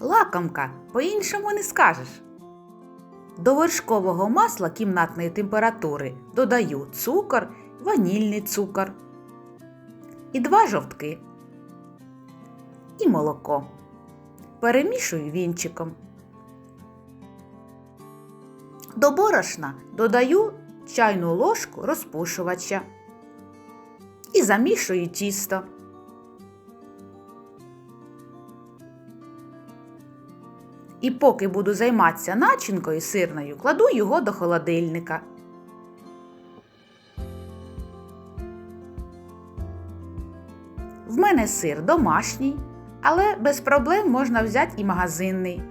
Лакомка, по-іншому не скажеш. До вершкового масла кімнатної температури додаю цукор, ванільний цукор і два жовтки і молоко. Перемішую вінчиком. До борошна додаю чайну ложку розпушувача і замішую тісто. І поки буду займатися начинкою сирною, кладу його до холодильника. В мене сир домашній, але без проблем можна взяти і магазинний.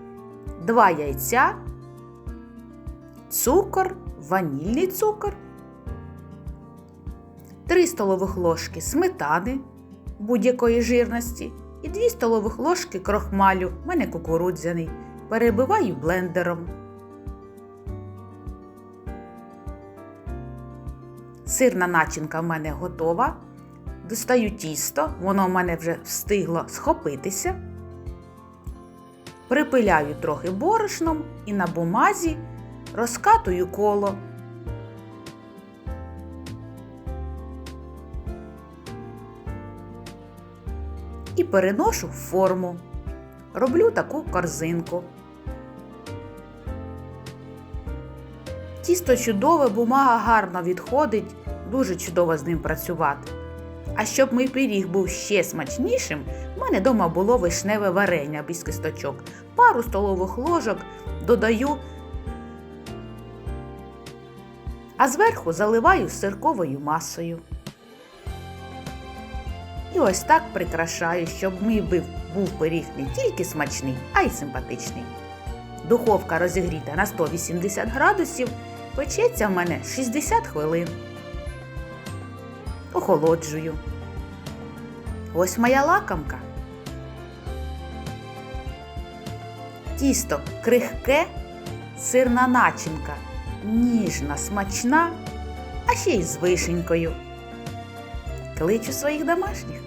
Два яйця, цукор, ванільний цукор, 3 столових ложки сметани будь-якої жирності і 2 столових ложки крохмалю, в мене кукурудзяний. Перебиваю блендером. Сирна начинка в мене готова. Достаю тісто, воно в мене вже встигло схопитися. Припиляю трохи борошном і на бумазі розкатую коло. І переношу в форму. Роблю таку корзинку. Тісто чудове, бумага гарно відходить, дуже чудово з ним працювати. А щоб мій пиріг був ще смачнішим, в мене вдома було вишневе варення без кисточок. Пару столових ложок додаю, а зверху заливаю сирковою масою. І ось так прикрашаю, щоб мій був пиріг не тільки смачний, а й симпатичний. Духовка розігріта на 180 градусів, печеться в мене 60 хвилин. Охолоджую. Ось моя лакомка. Тісто крихке, сирна начинка, ніжна, смачна, а ще й з вишенькою. Кличу своїх домашніх.